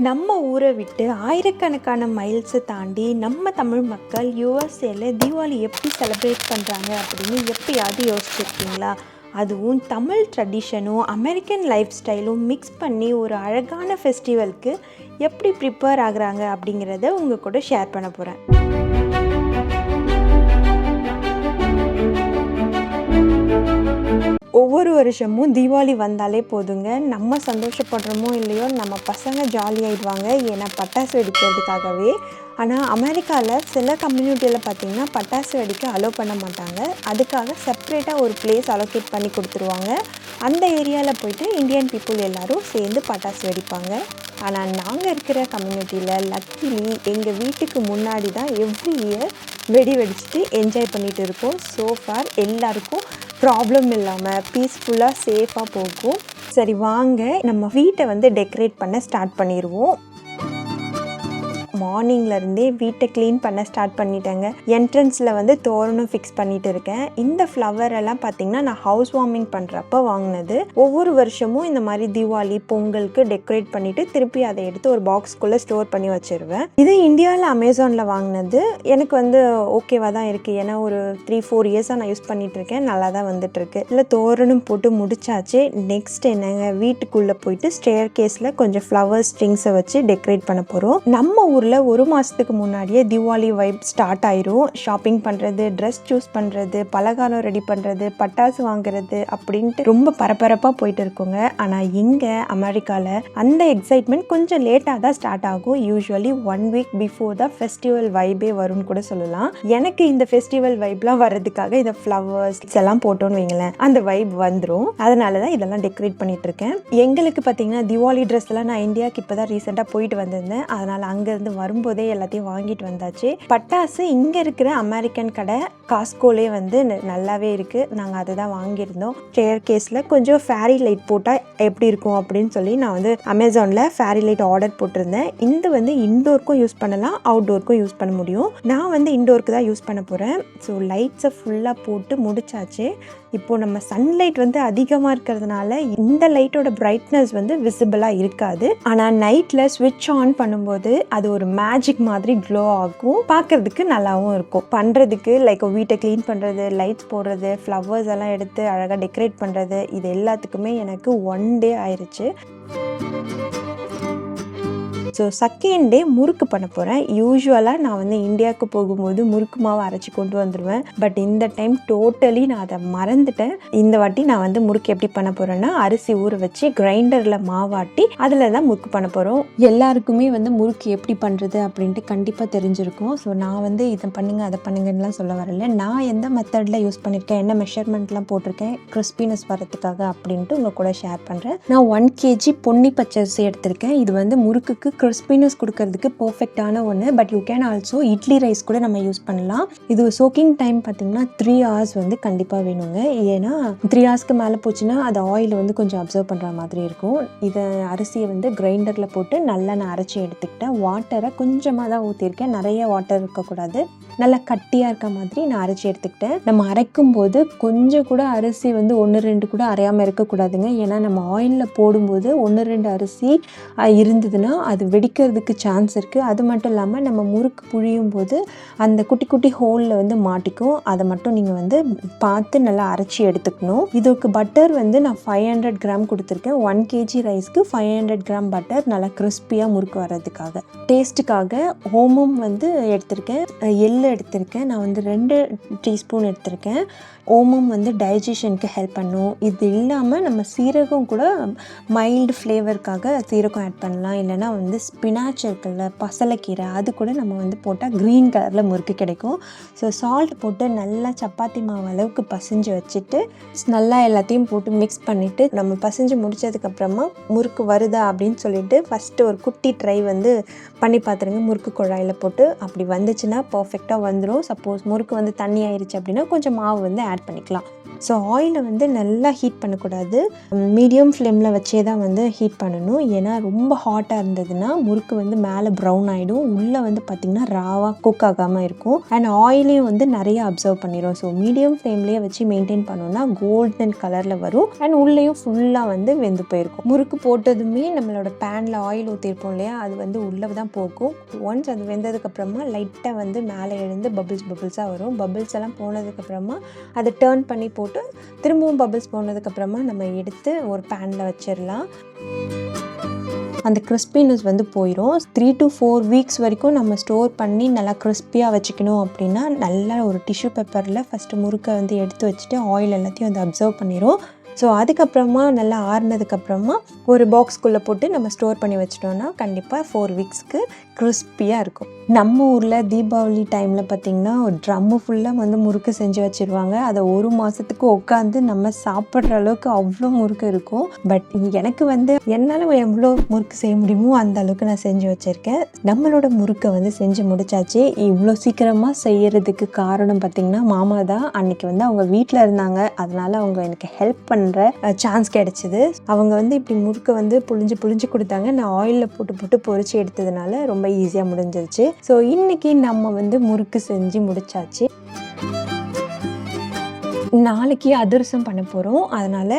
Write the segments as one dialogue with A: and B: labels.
A: நம்ம ஊரை விட்டு ஆயிரக்கணக்கான மைல்ஸை தாண்டி நம்ம தமிழ் மக்கள் யூஎஸ்ஏல தீபாவளி எப்படி செலிப்ரேட் பண்ணுறாங்க அப்படின்னு எப்பயாவது யோசிச்சிருக்கீங்களா? அதுவும் தமிழ் ட்ரெடிஷனும் அமெரிக்கன் லைஃப் ஸ்டைலும் மிக்ஸ் பண்ணி ஒரு அழகான ஃபெஸ்டிவலுக்கு எப்படி ப்ரிப்பேர் ஆகுறாங்க அப்படிங்கிறத உங்கள் கூட ஷேர் பண்ண போகிறேன் ஒவ்வொரு வருஷமும் தீபாவளி வந்தாலே போதுங்க. நம்ம சந்தோஷப்படுறோமோ இல்லையோ நம்ம பசங்க ஜாலியாகிடுவாங்க ஏன்னா பட்டாசு வெடிக்கிறதுக்காகவே ஆனால் அமெரிக்காவில் சில கம்யூனிட்டியில் பார்த்திங்கன்னா பட்டாசு வெடிக்க அலோவ் பண்ண மாட்டாங்க. அதுக்காக செப்ரேட்டாக ஒரு பிளேஸ் அலோகேட் பண்ணி கொடுத்துருவாங்க. அந்த ஏரியாவில் போயிட்டு இந்தியன் பீப்புள் எல்லோரும் சேர்ந்து பட்டாசு வெடிப்பாங்க. ஆனால் நாங்கள் இருக்கிற கம்யூனிட்டியில் லக்கிலி எங்கள் வீட்டுக்கு முன்னாடி தான் எவ்ரி இயர் வெடி வெடிச்சிட்டு என்ஜாய் பண்ணிகிட்டு இருக்கோம். ஸோ ஃபார் எல்லாருக்கும் ப்ராப்ளம் இல்லாமல் பீஸ்ஃபுல்லாக சேஃபாக போகும். சரி வாங்க. நம்ம வீட்டை வந்து டெக்கரேட் பண்ண ஸ்டார்ட் பண்ணிடுவோம் மார்னிங்லேருந்தே வீட்டை க்ளீன் பண்ண ஸ்டார்ட் பண்ணிட்டேங்க. என்ட்ரன்ஸில் வந்து தோரணம் ஃபிக்ஸ் பண்ணிட்டு இருக்கேன். இந்த ஃப்ளவர் எல்லாம் பார்த்தீங்கன்னா நான் ஹவுஸ் வார்மிங் பண்ணுறப்ப வாங்கினது. ஒவ்வொரு வருஷமும் இந்த மாதிரி தீபாவளி பொங்கலுக்கு டெக்கரேட் பண்ணிவிட்டு திருப்பி அதை எடுத்து ஒரு பாக்ஸ்க்குள்ளே ஸ்டோர் பண்ணி வச்சிருவேன். இது இந்தியாவில் அமேசானில் வாங்கினது. எனக்கு வந்து ஓகேவாக தான் இருக்குது ஏன்னா ஒரு த்ரீ ஃபோர் இயர்ஸாக நான் யூஸ் பண்ணிட்டு இருக்கேன். நல்லா தான் வந்துட்டுருக்கு இல்லை தோரணம் போட்டு முடிச்சாச்சு. நெக்ஸ்ட் என்னங்க? வீட்டுக்குள்ளே போயிட்டு ஸ்டேர் கேஸில் கொஞ்சம் ஃப்ளவர் ஸ்ட்ரிங்ஸை வச்சு டெக்கரேட் பண்ண போகிறோம் நம்ம ஊரில் ஒரு மாதத்துக்கு முன்னாடியே தீபாவளி வைப் ஸ்டார்ட் ஆயிரும். ஷாப்பிங் பண்ணுறது ட்ரெஸ் சூஸ் பண்ணுறது பலகாரம் ரெடி பண்ணுறது பட்டாசு வாங்குறது அப்படின்ட்டு ரொம்ப பரபரப்பாக போயிட்டு இருக்கோங்க. ஆனால் இங்கே அமெரிக்காவில் அந்த எக்ஸைட்மெண்ட் கொஞ்சம் லேட்டாக தான் ஸ்டார்ட் ஆகும். யூஸ்வலி ஒன் வீக் பிஃபோர் தான் ஃபெஸ்டிவல் வைபே வரும்னு கூட சொல்லலாம். எனக்கு இந்த ஃபெஸ்டிவல் வைப்லாம் வர்றதுக்காக இந்த ஃப்ளவர்ஸ் எல்லாம் போட்டோன்னு வைங்களேன். அந்த வைப் வந்துடும் அதனால தான் இதெல்லாம் டெக்கரேட் பண்ணிட்டு இருக்கேன். எங்களுக்கு பார்த்தீங்கன்னா திவாலி ட்ரெஸ் எல்லாம் நான் இந்தியாவுக்கு இப்போ தான் ரீசெண்டாக போயிட்டு வந்திருந்தேன். அதனால் அங்கேருந்து வரும்போதே எல்லாத்தையும் வாங்கிட்டு வந்தாச்சு. பட்டாசு இங்கே இருக்கிற அமெரிக்கன் கடை காஸ்கோலே வந்து நல்லாவே இருக்குது நாங்கள் அதை தான் வாங்கியிருந்தோம். ஸ்டேர் கேஸில் கொஞ்சம் ஃபேரி லைட் போட்டால் எப்படி இருக்கும் அப்படின்னு சொல்லி நான் வந்து அமேசானில் ஃபேரி லைட் ஆர்டர் போட்டிருந்தேன். இந்த வந்து இன்டோருக்கும் யூஸ் பண்ணலாம் அவுட்டோருக்கும் யூஸ் பண்ண முடியும். நான் வந்து இன்டோருக்கு தான் யூஸ் பண்ண போகிறேன் ஸோ லைட்ஸை ஃபுல்லாக போட்டு முடிச்சாச்சு. இப்போது நம்ம சன்லைட் வந்து அதிகமாக இருக்கிறதுனால இந்த லைட்டோட பிரைட்னஸ் வந்து விசிபிளாக இருக்காது. ஆனால் நைட்டில் ஸ்விட்ச் ஆன் பண்ணும்போது அது ஒரு மேஜிக் மாதிரி க்ளோ ஆகும். பார்க்கறதுக்கு நல்லாவும் இருக்கும். பண்ணுறதுக்கு லைக் வீட்டை க்ளீன் பண்ணுறது லைட்ஸ் போடுறது ஃப்ளவர்ஸ் எல்லாம் எடுத்து அழகாக டெக்கரேட் பண்ணுறது இது எல்லாத்துக்குமே எனக்கு ஒன் டே ஆயிடுச்சு ஸோ செகண்ட் டே முறுக்கு பண்ண போகிறேன் யூஸ்வலாக நான் வந்து இந்தியாவுக்கு போகும்போது முறுக்கு மாவு அரைச்சி கொண்டு வந்துடுவேன் பட் இந்த டைம் டோட்டலி நான் அதை மறந்துட்டேன். இந்த வாட்டி நான் வந்து முறுக்கு எப்படி பண்ண போகிறேன்னா அரிசி ஊற வச்சு கிரைண்டரில் மாவாட்டி அதில் தான் முறுக்கு பண்ண போகிறோம் எல்லாருக்குமே வந்து முறுக்கு எப்படி பண்ணுறது அப்படின்ட்டு கண்டிப்பாக தெரிஞ்சிருக்கும். ஸோ நான் வந்து இதை பண்ணுங்கள் அதை பண்ணுங்கன்னுலாம் சொல்ல வரல. நான் எந்த மெத்தடில் யூஸ் பண்ணியிருக்கேன் என்ன மெஷர்மெண்ட்லாம் போட்டிருக்கேன் கிறிஸ்பினஸ் வரதுக்காக அப்படின்ட்டு உங்கள் கூட ஷேர் பண்ணுறேன் நான் ஒன் கேஜி பொன்னி பச்சரிசி எடுத்திருக்கேன். இது வந்து முறுக்குக்கு கிறிஸ்பினஸ் கொடுக்கறதுக்கு பர்ஃபெக்டான ஒன்று but you can also idli rice கூட நம்ம யூஸ் பண்ணலாம். இது சோக்கிங் டைம் பார்த்தீங்கன்னா த்ரீ ஹவர்ஸ் வந்து கண்டிப்பாக வேணுங்க. ஏன்னா த்ரீ ஹவர்ஸ்க்கு மேலே போச்சுன்னா அது ஆயில் வந்து கொஞ்சம் அப்சர்வ் பண்ணுற மாதிரி இருக்கும். இதை அரிசியை வந்து கிரைண்டரில் போட்டு நல்லா நான் அரைச்சி எடுத்துக்கிட்டேன் வாட்டரை கொஞ்சமாக தான் ஊற்றிருக்கேன் நிறைய வாட்டர் இருக்கக்கூடாது நல்லா கட்டியாக இருக்க மாதிரி நான் அரைச்சி எடுத்துக்கிட்டேன். நம்ம அரைக்கும் போது கொஞ்சம் கூட அரிசி வந்து ஒன்று ரெண்டு கூட அரையாமல் இருக்கக்கூடாதுங்க ஏன்னா நம்ம ஆயிலில் போடும்போது ஒன்று ரெண்டு அரிசி இருந்ததுன்னா அது வெடிக்கிறதுக்கு சான்ஸ் இருக்குது அது மட்டும் இல்லாமல் நம்ம முறுக்கு புழியும் போது அந்த குட்டி குட்டி ஹோலில் வந்து மாட்டிக்கும். அதை மட்டும் நீங்கள் வந்து பார்த்து நல்லா அரைச்சி எடுத்துக்கணும். இதுக்கு பட்டர் வந்து நான் ஃபைவ் ஹண்ட்ரட் கிராம் கொடுத்துருக்கேன். ஒன் கேஜி ரைஸ்க்கு ஃபைவ் ஹண்ட்ரட் கிராம் பட்டர் நல்லா கிறிஸ்பியாக முறுக்கு வர்றதுக்காக. டேஸ்ட்டுக்காக ஓமம் வந்து எடுத்திருக்கேன். எள்ளு எடுத்திருக்கேன். நான் வந்து ரெண்டு டீஸ்பூன் எடுத்திருக்கேன். ஓமம் வந்து டைஜஷனுக்கு ஹெல்ப் பண்ணும். இது இல்லாமல் நம்ம சீரகம் கூட மைல்டு ஃப்ளேவருக்காக சீரகம் ஆட் பண்ணலாம். இல்லைன்னா வந்து ஸ்பினாச் இருக்குல்ல பசலைக்கீரை அது கூட நம்ம வந்து போட்டால் க்ரீன் கலரில் முறுக்கு கிடைக்கும். ஸோ சால்ட் போட்டு நல்லா சப்பாத்தி மாவு அளவுக்கு பசைஞ்சு வச்சுட்டு நல்லா எல்லாத்தையும் போட்டு மிக்ஸ் பண்ணிவிட்டு நம்ம பசைஞ்சு முடிச்சதுக்கப்புறமா முறுக்கு வருதா அப்படின்னு சொல்லிட்டு ஃபஸ்ட்டு ஒரு குட்டி ட்ரை வந்து பண்ணி பார்த்துருங்க முறுக்கு குழாயில் போட்டு அப்படி வந்துச்சுன்னா பர்ஃபெக்டாக வந்துடும் சப்போஸ் முறுக்கு வந்து தண்ணி ஆயிடுச்சு அப்படின்னா கொஞ்சம் மாவு வந்து ஆட் பண்ணிக்கலாம். ஸோ ஆயிலை வந்து நல்லா ஹீட் பண்ணக்கூடாது. மீடியம் ஃப்ளேமில் வச்சே தான் வந்து ஹீட் பண்ணணும். ஏன்னா ரொம்ப ஹாட்டாக இருந்ததுன்னா முறுக்கு வந்து மேலே ப்ரௌன் ஆகிடும் உள்ளே வந்து பார்த்திங்கன்னா ராவாக குக் ஆகாமல் இருக்கும். அண்ட் ஆயிலையும் வந்து நிறைய அப்சர்வ் பண்ணிடும் ஸோ மீடியம் ஃப்ளேம்லேயே வச்சு மெயின்டைன் பண்ணோம்னா கோல்டன் கலரில் வரும். அண்ட் உள்ளேயும் ஃபுல்லாக வந்து வெந்து போயிருக்கும். முறுக்கு போட்டதுமே நம்மளோட பேனில் ஆயில் ஊற்றிருப்போம் இல்லையா? அது வந்து உள்ளே தான் போகும். ஒன்ஸ் அது வெந்ததுக்கப்புறமா லைட்டாக வந்து மேலே எழுந்து பபிள்ஸ் பபிள்ஸாக வரும். பபிள்ஸ் எல்லாம் போனதுக்கப்புறமா அதை டேர்ன் பண்ணி போட்டு திரும்பவும் பபிள்ஸ் போனதுக்கப்புறமா நம்ம எடுத்து ஒரு பேனில் வச்சிடலாம். அந்த கிறிஸ்பினஸ் வந்து போயிடும் த்ரீ டு ஃபோர் வீக்ஸ் வரைக்கும் நம்ம ஸ்டோர் பண்ணி நல்லா கிறிஸ்பியாக வச்சுக்கணும் அப்படின்னா நல்லா ஒரு டிஷ்யூ பேப்பரில் ஃபஸ்ட்டு முறுக்கை வந்து எடுத்து வச்சுட்டு ஆயில் எல்லாத்தையும் வந்து அப்சர்வ் பண்ணிடும் ஸோ அதுக்கப்புறமா நல்லா ஆறுனதுக்கப்புறமா ஒரு பாக்ஸ்குள்ளே போட்டு நம்ம ஸ்டோர் பண்ணி வச்சிட்டோம்னா கண்டிப்பாக ஃபோர் வீக்ஸ்க்கு கிறிஸ்பியாக இருக்கும். நம்ம ஊரில் தீபாவளி டைமில் பார்த்திங்கன்னா ஒரு ட்ரம்மு ஃபுல்லாக வந்து முறுக்கு செஞ்சு வச்சுருவாங்க. அதை ஒரு மாதத்துக்கு உட்காந்து நம்ம சாப்பிட்ற அளவுக்கு அவ்வளோ முறுக்கு இருக்கும். பட் எனக்கு வந்து என்னால் எவ்வளோ முறுக்கு செய்ய முடியுமோ அந்த அளவுக்கு நான் செஞ்சு வச்சுருக்கேன். நம்மளோட முறுக்கை வந்து செஞ்சு முடிச்சாச்சு. இவ்வளோ சீக்கிரமாக செய்கிறதுக்கு காரணம் பார்த்திங்கன்னா மாமா தான். அன்றைக்கி வந்து அவங்க வீட்டில் இருந்தாங்க. அதனால் அவங்க எனக்கு ஹெல்ப் பண்ண பண்ணுற சான்ஸ் கிடச்சிது. அவங்க வந்து இப்படி முறுக்கை வந்து புழிஞ்சு புழிஞ்சு கொடுத்தாங்க. நான் ஆயிலில் போட்டு போட்டு பொறிச்சு எடுத்ததுனால ரொம்ப ஈஸியாக முடிஞ்சிருச்சு. ஸோ இன்றைக்கி நம்ம வந்து முறுக்கு செஞ்சு முடிச்சாச்சு. நாளைக்கு அதிரசம் பண்ண போகிறோம் அதனால்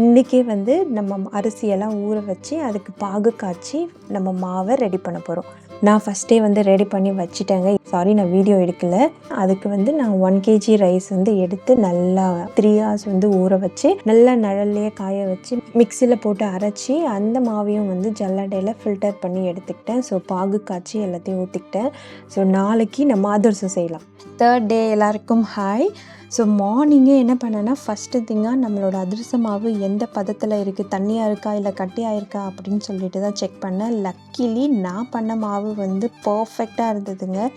A: இன்றைக்கே வந்து நம்ம அரிசியெல்லாம் ஊற வச்சு அதுக்கு பாகு காய்ச்சி நம்ம மாவை ரெடி பண்ண போகிறோம் நான் ஃபஸ்ட்டே வந்து ரெடி பண்ணி வச்சுட்டேங்க. சாரி நான் வீடியோ எடுக்கல. அதுக்கு வந்து நான் ஒன் கேஜி ரைஸ் வந்து எடுத்து நல்லா த்ரீ ஹவர்ஸ் வந்து ஊற வச்சு நல்லா நிழல்லையே காய வச்சு மிக்சியில் போட்டு அரைச்சி அந்த மாவையும் வந்து ஜல்லடையில் ஃபில்டர் பண்ணி எடுத்துக்கிட்டேன். ஸோ பாகு காய்ச்சி எல்லாத்தையும் ஊற்றிக்கிட்டேன் ஸோ நாளைக்கு நம்ம அதிரசம் செய்யலாம். தேர்ட் டே எல்லாருக்கும் ஹாய் ஸோ மார்னிங்கே என்ன பண்ணேன்னா ஃபஸ்ட்டு திங்காக நம்மளோட அதிரச மாவு எந்த பதத்தில் இருக்குது தண்ணியாக இருக்கா இல்லை கட்டியாக இருக்கா அப்படின்னு சொல்லிட்டு தான் செக் பண்ணேன். லக்கிலி நான் பண்ண மாவு வந்து பர்ஃபெக்டாக இருந்ததுங்க.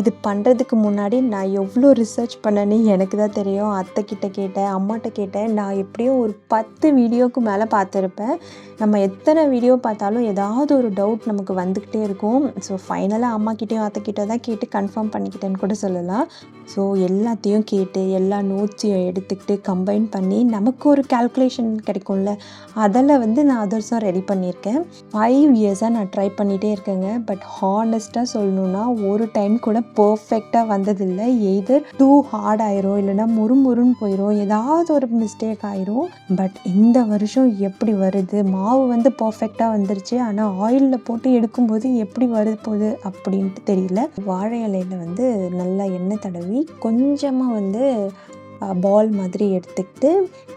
A: இது பண்ணுறதுக்கு முன்னாடி நான் எவ்வளோ ரிசர்ச் பண்ணேன்னு எனக்கு தான் தெரியும். அத்தை கிட்ட கேட்டேன் அம்மாட்ட கேட்டேன். நான் எப்படியும் ஒரு பத்து வீடியோக்கு மேலே பார்த்துருப்பேன். நம்ம எத்தனை வீடியோ பார்த்தாலும் ஏதாவது ஒரு டவுட் நமக்கு வந்துக்கிட்டே இருக்கும். ஸோ ஃபைனலாக அம்மாக்கிட்டேயும் அத்தைக்கிட்ட தான் கேட்டு கன்ஃபார்ம் பண்ணிக்கிட்டேன்னு கூட சொல்லலாம். ஸோ எல்லாத்தையும் கேட்டு எல்லா நோட்ஸையும் எடுத்துக்கிட்டு கம்பைன் பண்ணி நமக்கு ஒரு கால்குலேஷன் கிடைக்கும்ல. அதில் வந்து நான் அதர்ஸும் ரெடி பண்ணியிருக்கேன். ஃபைவ் இயர்ஸாக நான் ட்ரை பண்ணிகிட்டே இருக்கேங்க. பட் ஹானஸ்ட்டாக சொல்லணுன்னா ஒரு டைம் கூட பர்ஃபெக்டாக வந்ததில்லை. எய்தர் டூ ஹார்ட் ஆயிரும் இல்லைன்னா முறுமுறுன்னு போயிடும் ஏதாவது ஒரு மிஸ்டேக் ஆயிரும். பட் இந்த வருஷம் எப்படி வருது? மாவு வந்து பர்ஃபெக்டாக வந்துருச்சு. ஆனால் ஆயிலில் போட்டு எடுக்கும்போது எப்படி வருது போகுது அப்படின்ட்டு தெரியல. வாழை இலையில் வந்து நல்லா எண்ணெய் தடவி கொஞ்சமாக வந்து பால் மாதிரி எடுத்துக்கிட்டு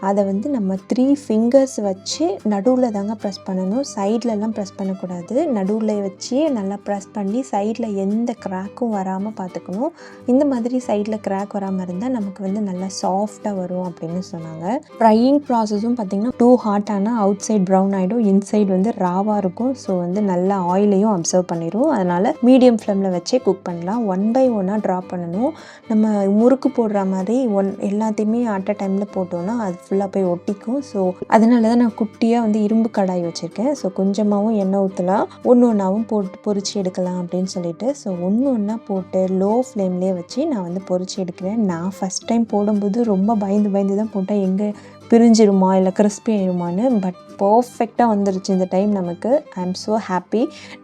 A: அதை வந்து நம்ம த்ரீ ஃபிங்கர்ஸ் வச்சு நடுவில் தாங்க ப்ரெஸ் பண்ணணும். சைட்லலாம் ப்ரெஸ் பண்ணக்கூடாது. நடுவில் வச்சு நல்லா ப்ரெஸ் பண்ணி சைடில் எந்த கிராக்கும் வராமல் பார்த்துக்கணும். இந்த மாதிரி சைடில் கிராக் வராமல் இருந்தால் நமக்கு வந்து நல்லா சாஃப்டாக வரும் அப்படின்னு சொன்னாங்க. ஃப்ரையிங் ப்ராசஸும் பார்த்திங்கன்னா டூ ஹாட் ஆனால் அவுட் சைட் ப்ரௌன் ஆகிடும் இன்சைட் வந்து ராவாக இருக்கும். ஸோ வந்து நல்லா ஆயிலையும் அப்சர்வ் பண்ணிடும் அதனால் மீடியம் ஃப்ளேமில் வச்சே குக் பண்ணலாம். ஒன் பை ஒன்னாக ட்ரா பண்ணணும். நம்ம முறுக்கு போடுற மாதிரி ஒன் எல்லாத்தையுமே அட் அ டைமில் போட்டோன்னா அது ஃபுல்லாக போய் ஒட்டிக்கும். ஸோ அதனால தான் நான் குட்டியாக வந்து இரும்பு கடாய் வச்சுருக்கேன். ஸோ கொஞ்சமாகவும் எண்ணெய் ஊற்றலாம் ஒன்று ஒன்றாவும் போட்டு பொறிச்சு எடுக்கலாம் அப்படின்னு சொல்லிட்டு. ஸோ ஒன்று ஒன்றா போட்டு லோ ஃப்ளேம்லேயே வச்சு நான் வந்து பொறிச்சு எடுக்கிறேன். நான் ஃபஸ்ட் டைம் போடும்போது ரொம்ப பயந்து பயந்து தான் போட்டேன். எங்கே பிரிஞ்சிருமா இல்லை கிறிஸ்பி ஆயிருமான்னு பட் பர்ஃபெக்டாக வந்துருச்சு இந்த டைம் நமக்கு. ஐ எம் ஸோ ஹாப்பி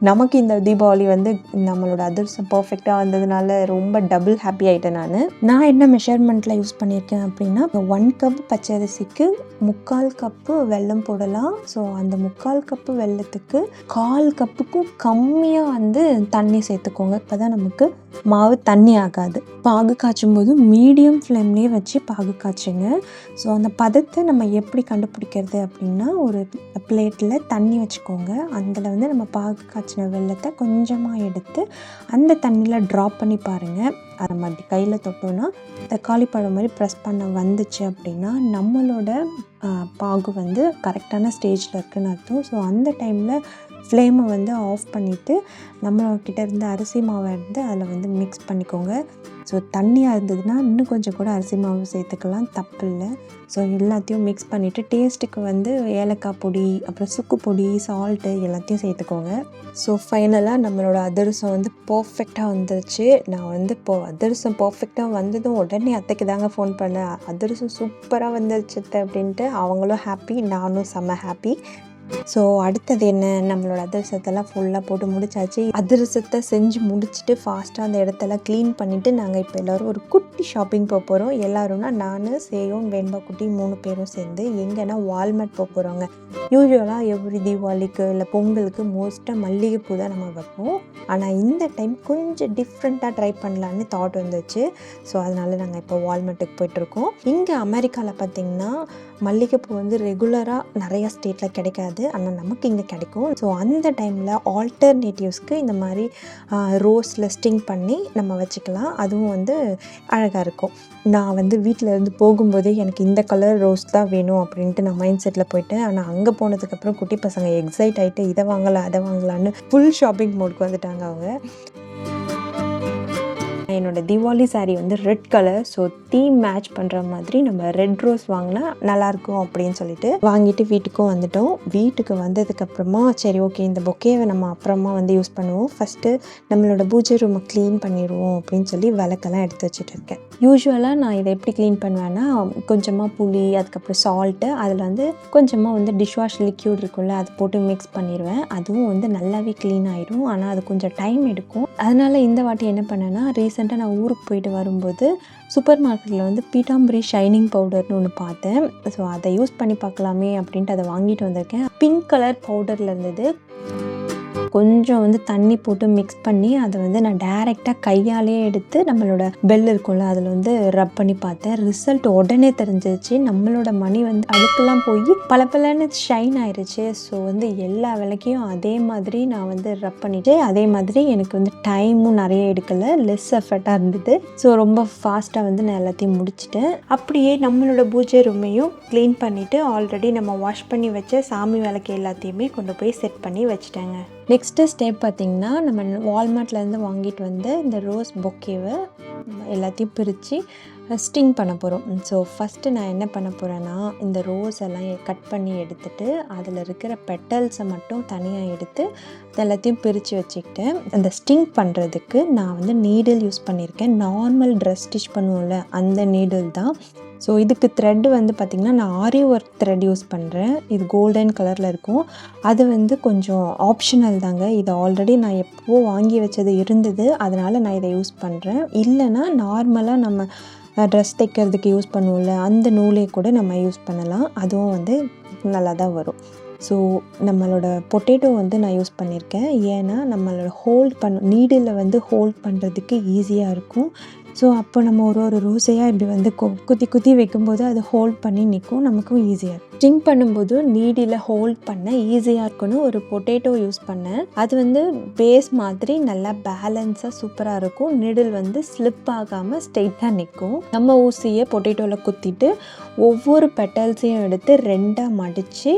A: நமக்கு இந்த தீபாவளி வந்து நம்மளோட அதிர்ஷ்டம் பர்ஃபெக்டாக வந்ததுனால ரொம்ப டபுள் ஹாப்பி ஆகிட்டேன் நான். நான் என்ன மெஷர்மெண்ட்டில் யூஸ் பண்ணியிருக்கேன் அப்படின்னா ஒன் கப் பச்சரிசிக்கு முக்கால் கப்பு வெல்லம் போடலாம். ஸோ அந்த முக்கால் கப்பு வெல்லத்துக்கு கால் கப்புக்கும் கம்மியாக வந்து தண்ணி சேர்த்துக்கோங்க. இப்போ தான் நமக்கு மாவு தண்ணி ஆகாது. பாகு காய்ச்சும் போது மீடியம் ஃப்ளேம்லேயே வச்சு பாகு காய்ச்சுங்க. ஸோ அந்த பதத்தை நம்ம எப்படி கண்டுபிடிக்கிறது அப்படின்னா ஒரு பிளேட்டில் தண்ணி வச்சுக்கோங்க. அதில் வந்து நம்ம பாகு காய்ச்சின வெள்ளத்தை கொஞ்சமாக எடுத்து அந்த தண்ணியில் ட்ராப் பண்ணி பாருங்கள் அதை மாதிரி கையில் தொட்டோன்னா தக்காளி பழம் மாதிரி ப்ரெஸ் பண்ண வந்துச்சு அப்படின்னா நம்மளோட பாகு வந்து கரெக்டான ஸ்டேஜில் இருக்குன்னு அர்த்தம். ஸோ அந்த டைமில் ஃப்ளேமை வந்து ஆஃப் பண்ணிவிட்டு நம்மக்கிட்ட இருந்து அரிசி மாவை எடுத்து அதில் வந்து மிக்ஸ் பண்ணிக்கோங்க. ஸோ தண்ணியாக இருந்ததுன்னா இன்னும் கொஞ்சம் கூட அரிசி மாவு சேர்த்துக்கலாம். தப்பு இல்லை. ஸோ எல்லாத்தையும் மிக்ஸ் பண்ணிவிட்டு டேஸ்ட்டுக்கு வந்து ஏலக்காய் பொடி அப்புறம் சுக்கு பொடி சால்ட்டு எல்லாத்தையும் சேர்த்துக்கோங்க. ஸோ ஃபைனலாக நம்மளோட அதிரசம் வந்து பர்ஃபெக்டாக வந்துருச்சு. நான் வந்து இப்போ அதிரசம் பர்ஃபெக்டாக வந்ததும் உடனே அத்தைக்கு தாங்க ஃபோன் பண்ணேன். அதிரசம் சூப்பராக வந்துருச்சு அத்தை அப்படின்ட்டு அவங்களும் ஹாப்பி நானும் செம்ம ஹாப்பி ஸோ அடுத்தது என்ன? நம்மளோட அதிரசத்தெல்லாம் ஃபுல்லாக போட்டு முடிச்சாச்சு. அதிரசத்தை செஞ்சு முடிச்சுட்டு ஃபாஸ்ட்டாக அந்த இடத்தெல்லாம் க்ளீன் பண்ணிவிட்டு நாங்கள் இப்போ எல்லோரும் ஒரு குட்டி ஷாப்பிங் போக போகிறோம் எல்லாரும்னா நான் சேயோன் வெண்பா குட்டி மூணு பேரும் சேர்ந்து எங்கன்னா வால்மார்ட் போக போகிறோங்க யூஸ்வலாக எவ்ரி தீபாவளிக்கு இல்லை பொங்கலுக்கு மோஸ்ட்டாக மல்லிகைப்பூ தான் நம்ம வைப்போம். ஆனால் இந்த டைம் கொஞ்சம் டிஃப்ரெண்ட்டாக ட்ரை பண்ணலான்னு தாட் வந்துச்சு. ஸோ அதனால் நாங்கள் இப்போ வால்மார்ட்டுக்கு போயிட்டுருக்கோம் இங்கே அமெரிக்காவில் பார்த்திங்கன்னா மல்லிகைப்பூ வந்து ரெகுலராக நிறையா ஸ்டேட்டில் கிடைக்காது. ஆனால் நமக்கு இங்கே கிடைக்கும். ஸோ அந்த டைமில் ஆல்டர்னேட்டிவ்ஸ்க்கு இந்த மாதிரி ரோஸில் ஸ்டிங் பண்ணி நம்ம வச்சுக்கலாம். அதுவும் வந்து அழகாக இருக்கும். நான் வந்து வீட்டில் இருந்து போகும்போதே எனக்கு இந்த கலர் ரோஸ் தான் வேணும் அப்படின்ட்டு நான் மைண்ட் செட்டில் போயிட்டேன். ஆனால் அங்கே போனதுக்கப்புறம் குட்டி பசங்க எக்ஸைட் ஆகிட்டு இதை வாங்கலாம் அதை வாங்கலான்னு ஃபுல் ஷாப்பிங் மோடுக்கு வந்துட்டாங்க அவங்க. என்னோடய தீபாவளி சாரீ வந்து red colour so theme match பண்ணுற மாதிரி நம்ம ரெட் ரோஸ் வாங்கினா நல்லாயிருக்கும் அப்படின்னு சொல்லிட்டு வாங்கிட்டு வீட்டுக்கும் வந்துட்டோம். வீட்டுக்கு வந்ததுக்கப்புறமா சரி ஓகே இந்த பொக்கேவை நம்ம அப்புறமா வந்து யூஸ் பண்ணுவோம். ஃபஸ்ட்டு நம்மளோட பூஜை ரூமை க்ளீன் பண்ணிடுவோம் அப்படின்னு சொல்லி விளக்கெல்லாம் எடுத்து வச்சுட்டு இருக்கேன். யூஸ்வலாக நான் இதை எப்படி க்ளீன் பண்ணுவேன்னா கொஞ்சமாக புளி அதுக்கப்புறம் சால்ட்டு அதில் வந்து கொஞ்சமாக வந்து டிஷ்வாஷ் லிக்யூட் இருக்கும்ல அது போட்டு மிக்ஸ் பண்ணிடுவேன். அதுவும் வந்து நல்லாவே க்ளீன் ஆகிடும் ஆனால் அது கொஞ்சம் டைம் எடுக்கும். அதனால் இந்த வாட்டி என்ன பண்ணேன்னா ரீசெண்டாக நான் ஊருக்கு போயிட்டு வரும்போது சூப்பர் மார்க்கெட்டில் வந்து பீட்டாம்பரி ஷைனிங் பவுடர்னு ஒன்று பார்த்தேன். ஸோ அதை யூஸ் பண்ணி பார்க்கலாமே அப்படின்ட்டு அதை வாங்கிட்டு வந்திருக்கேன். பிங்க் கலர் பவுடரில் இருந்தது. கொஞ்சம் வந்து தண்ணி போட்டு மிக்ஸ் பண்ணி அதை வந்து நான் டைரெக்டாக கையாலேயே எடுத்து நம்மளோட பெல் இருக்கும்ல அதில் வந்து ரப் பண்ணி பார்த்தேன். ரிசல்ட் உடனே தெரிஞ்சிருச்சு. நம்மளோட மணி வந்து அழுக்கெல்லாம் போய் பளபளன்னு ஷைன் ஆயிருச்சு. ஸோ வந்து எல்லா விளக்கையும் அதே மாதிரி நான் வந்து ரப் பண்ணிட்டு அதே மாதிரி எனக்கு வந்து டைமும் நிறைய எடுக்கலை. லெஸ் எஃபர்ட்டாக இருந்தது. ஸோ ரொம்ப ஃபாஸ்ட்டாக வந்து நான் எல்லாத்தையும் முடிச்சிட்டேன். அப்படியே நம்மளோட பூஜை ரூமையும் க்ளீன் பண்ணிவிட்டு ஆல்ரெடி நம்ம வாஷ் பண்ணி வச்ச சாமி விளக்கு எல்லாத்தையுமே கொண்டு போய் செட் பண்ணி வச்சுட்டேங்க. நெக்ஸ்ட்டு ஸ்டெப் பார்த்திங்கன்னா நம்ம வால்மார்ட்லேருந்து வாங்கிட்டு வந்து இந்த ரோஸ் பொக்கேவை எல்லாத்தையும் பிரித்து ஸ்டிங் பண்ண போகிறோம் ஸோ ஃபஸ்ட்டு நான் என்ன பண்ண போகிறேன்னா இந்த ரோஸ் எல்லாம் கட் பண்ணி எடுத்துட்டு அதில் இருக்கிற பெட்டல்ஸை மட்டும் தனியாக எடுத்து எல்லாத்தையும் பிரித்து வச்சுக்கிட்டேன். அந்த ஸ்டிங் பண்ணுறதுக்கு நான் வந்து நீடில் யூஸ் பண்ணியிருக்கேன். நார்மல் ட்ரெஸ் ஸ்டிச் பண்ணுவோம்ல அந்த நீடில் தான். ஸோ இதுக்கு த்ரெட் வந்து பார்த்திங்கன்னா நான் ஆரி ஒர்க் த்ரெட் யூஸ் பண்ணுறேன் இது கோல்டன் கலரில் இருக்கும். அது வந்து கொஞ்சம் ஆப்ஷனல் தாங்க. இது ஆல்ரெடி நான் எப்போது வாங்கி வச்சது இருந்தது அதனால் நான் இதை யூஸ் பண்ணுறேன் இல்லைன்னா நார்மலாக நம்ம ட்ரெஸ் தைக்கிறதுக்கு யூஸ் பண்ணுவோம்ல அந்த நூலே கூட நம்ம யூஸ் பண்ணலாம். அதுவும் வந்து நல்லா தான் வரும். ஸோ நம்மளோட பொட்டேட்டோ வந்து நான் யூஸ் பண்ணியிருக்கேன் ஏன்னா நம்மளோட ஹோல்ட் பண்ண நீடில் வந்து ஹோல்ட் பண்ணுறதுக்கு ஈஸியாக இருக்கும். ஸோ அப்போ நம்ம ஒரு ஒரு ரோஸையாக இப்படி வந்து கொ குத்தி குத்தி வைக்கும்போது அது ஹோல்ட் பண்ணி நிற்கும் நமக்கும் ஈஸியாக இருக்கும் ஸ்டிங் பண்ணும்போது நீடியில் ஹோல்ட் பண்ண ஈஸியாக இருக்குன்னு ஒரு பொட்டேட்டோ யூஸ் பண்ணேன் அது வந்து பேஸ் மாதிரி நல்லா பேலன்ஸாக சூப்பராக இருக்கும். நிடில் வந்து ஸ்லிப் ஆகாமல் ஸ்ட்ரெயிட்டாக நிற்கும் நம்ம ஊசியை பொட்டேட்டோவில் குத்திட்டு ஒவ்வொரு பெட்டல்ஸையும் எடுத்து ரெண்டாக மடித்து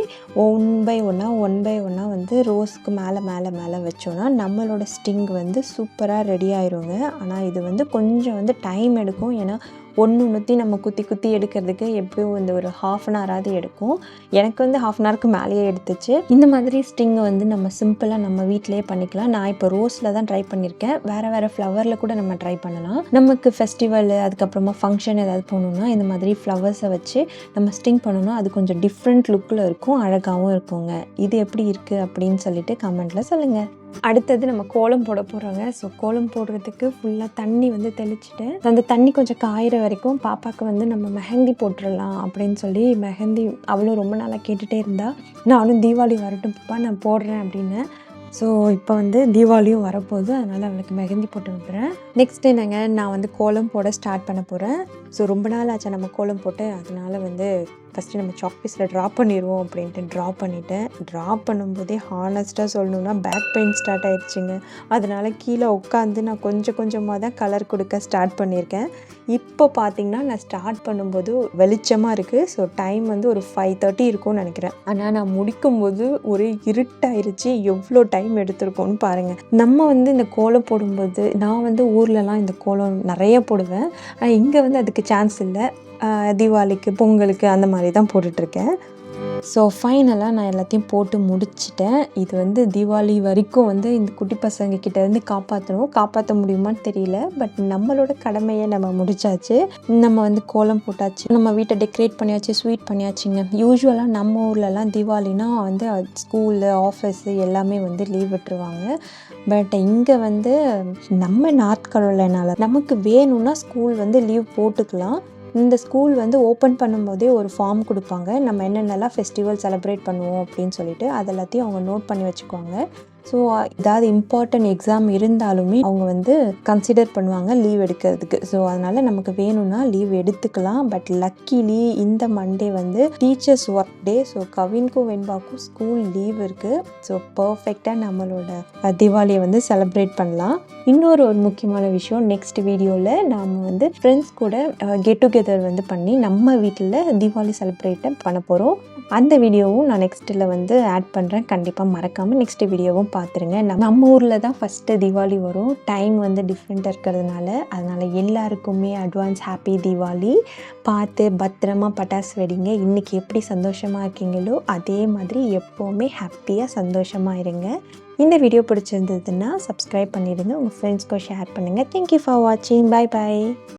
A: ஒன் பை ஒன்னாக ஒன் பை ஒன்னாக வந்து ரோஸ்க்கு மேலே மேலே மேலே வச்சோன்னா நம்மளோட ஸ்டிங் வந்து சூப்பராக ரெடி ஆயிருங்க. ஆனால் இது வந்து கொஞ்சம் வந்து டைம் எடுக்கும். ஏன்னா ஒன்று ஒன்றுத்தி நம்ம குத்தி குத்தி எடுக்கிறதுக்கு எப்படியும் இந்த ஒரு ஹாஃப் அன் ஹவராது எடுக்கும். எனக்கு வந்து ஹாஃப் அன் ஹவருக்கு மேலேயே எடுத்துச்சு. இந்த மாதிரி ஸ்டிங்கை வந்து நம்ம சிம்பிளாக நம்ம வீட்டிலேயே பண்ணிக்கலாம். நான் இப்போ ரோஸில் தான் ட்ரை பண்ணியிருக்கேன் வேறு வேறு ஃப்ளவரில் கூட நம்ம ட்ரை பண்ணலாம். நமக்கு ஃபெஸ்டிவல் அதுக்கப்புறமா ஃபங்க்ஷன் ஏதாவது போகணுன்னா இந்த மாதிரி ஃப்ளவர்ஸை வச்சு நம்ம ஸ்டிங் பண்ணணும். அது கொஞ்சம் டிஃப்ரெண்ட் லுக்கில் இருக்கும். அழகாகவும் இருக்குங்க. இது எப்படி இருக்குது அப்படின்னு சொல்லிட்டு கமெண்ட்டில் சொல்லுங்கள் அடுத்தது நம்ம கோலம் போட போகிறோங்க ஸோ கோலம் போடுறதுக்கு ஃபுல்லாக தண்ணி வந்து தெளிச்சுட்டு அந்த தண்ணி கொஞ்சம் காயிற வரைக்கும் பாப்பாவுக்கு வந்து நம்ம மெஹந்தி போட்டுடலாம் அப்படின்னு சொல்லி மெஹந்தி அவளும் ரொம்ப நாளாக கேட்டுகிட்டே இருந்தா நானும் தீபாவளி வரட்டும் பாப்பா நான் போடுறேன் அப்படின்னு. ஸோ இப்போ வந்து தீபாவளியும் வரப்போகுது. அதனால் அவளுக்கு மெஹந்தி போட்டு விட்டுறேன் நெக்ஸ்ட் என்னங்க நான் வந்து கோலம் போட ஸ்டார்ட் பண்ண போகிறேன் ஸோ ரொம்ப நாள் ஆச்சு நம்ம கோலம் போட்டு. அதனால வந்து ஃபஸ்ட்டு நம்ம சாக் பீஸில் ட்ரா பண்ணிடுவோம் அப்படின்ட்டு ட்ரா பண்ணிட்டேன். ட்ரா பண்ணும்போதே ஹானஸ்ட்டாக சொல்லணுன்னா பேக் பெயின் ஸ்டார்ட் ஆகிடுச்சிங்க அதனால் கீழே உட்காந்து நான் கொஞ்சம் கொஞ்சமாக தான் கலர் கொடுக்க ஸ்டார்ட் பண்ணியிருக்கேன். இப்போ பார்த்திங்கன்னா நான் ஸ்டார்ட் பண்ணும்போது வெளிச்சமாக இருக்குது ஸோ டைம் வந்து ஒரு ஃபைவ் தேர்ட்டி இருக்கும்னு நினைக்கிறேன். ஆனால் நான் முடிக்கும்போது ஒரே இருட்டாயிருச்சு. எவ்வளோ டைம் எடுத்திருக்கோன்னு பாருங்கள் நம்ம வந்து இந்த கோலம் போடும்போது நான் வந்து ஊர்லலாம் இந்த கோலம் நிறைய போடுவேன். ஆனால் இங்கே வந்து அதுக்கு சான்ஸ் இல்லை. தீபாவளிக்கு பொங்கலுக்கு அந்த மாதிரி தான் போட்டுட்ருக்கேன். ஸோ ஃபைனலாக நான் எல்லாத்தையும் போட்டு முடிச்சிட்டேன். இது வந்து தீபாவளி வரைக்கும் வந்து இந்த குட்டி பசங்க காப்பாற்றணும் காப்பாற்ற முடியுமான்னு தெரியல. பட் நம்மளோட கடமையை நம்ம முடிச்சாச்சு. நம்ம வந்து கோலம் போட்டாச்சு. நம்ம வீட்டை டெக்கரேட் பண்ணியாச்சு ஸ்வீட் பண்ணியாச்சுங்க. யூஸ்வலாக நம்ம ஊர்லலாம் தீபாவளினா வந்து ஸ்கூலு ஆஃபீஸு எல்லாமே வந்து லீவ் விட்டுருவாங்க. பட் இங்கே வந்து நம்ம நார்த் கரோலினால நமக்கு வேணும்னா ஸ்கூல் வந்து லீவ் போட்டுக்கலாம். இந்த ஸ்கூல் வந்து ஓப்பன் பண்ணும்போதே ஒரு ஃபார்ம் கொடுப்பாங்க. நம்ம என்னென்னலாம் ஃபெஸ்டிவல் செலிப்ரேட் பண்ணுவோம் அப்படின்னு சொல்லிட்டு அது எல்லாத்தையும் அவங்க நோட் பண்ணி வச்சுக்குவாங்க. ஸோ ஏதாவது இம்பார்ட்டன்ட் எக்ஸாம் இருந்தாலுமே அவங்க வந்து கன்சிடர் பண்ணுவாங்க லீவ் எடுக்கிறதுக்கு. ஸோ அதனால் நமக்கு வேணும்னா லீவ் எடுத்துக்கலாம். பட் லக்கிலி இந்த மண்டே வந்து டீச்சர்ஸ் ஒர்க் டே ஸோ கவின்க்கும் வெண்பாக்கும் ஸ்கூல் லீவ் இருக்குது ஸோ பர்ஃபெக்டாக நம்மளோட தீபாவளியை வந்து செலிப்ரேட் பண்ணலாம். இன்னொரு ஒரு முக்கியமான விஷயம் நெக்ஸ்ட் வீடியோவில் நாம் வந்து ஃப்ரெண்ட்ஸ் கூட கெட் டுகெதர் வந்து பண்ணி நம்ம வீட்டில் தீபாவளி செலிப்ரேட்டை பண்ண போகிறோம் அந்த வீடியோவும் நான் நெக்ஸ்ட்டில் வந்து ஆட் பண்ணுறேன் கண்டிப்பாக மறக்காமல் நெக்ஸ்ட் வீடியோவும் பார்த்துருங்க நம்ம ஊரில் தான் ஃபஸ்ட்டு தீபாவளி வரும். டைம் வந்து டிஃப்ரெண்ட்டாக இருக்கிறதுனால அதனால் எல்லாருக்குமே அட்வான்ஸ் ஹாப்பி தீபாவளி. பார்த்து பத்திரமா பட்டாசு வெடிங்க. இன்றைக்கி எப்படி சந்தோஷமாக இருக்கீங்களோ அதே மாதிரி எப்போவுமே ஹாப்பியாக சந்தோஷமாக இருங்க. இந்த வீடியோ பிடிச்சிருந்ததுன்னா சப்ஸ்கிரைப் பண்ணிடுங்க. உங்கள் ஃப்ரெண்ட்ஸ்க்கும் ஷேர் பண்ணுங்கள் தேங்க்யூ ஃபார் வாட்சிங் பை பாய்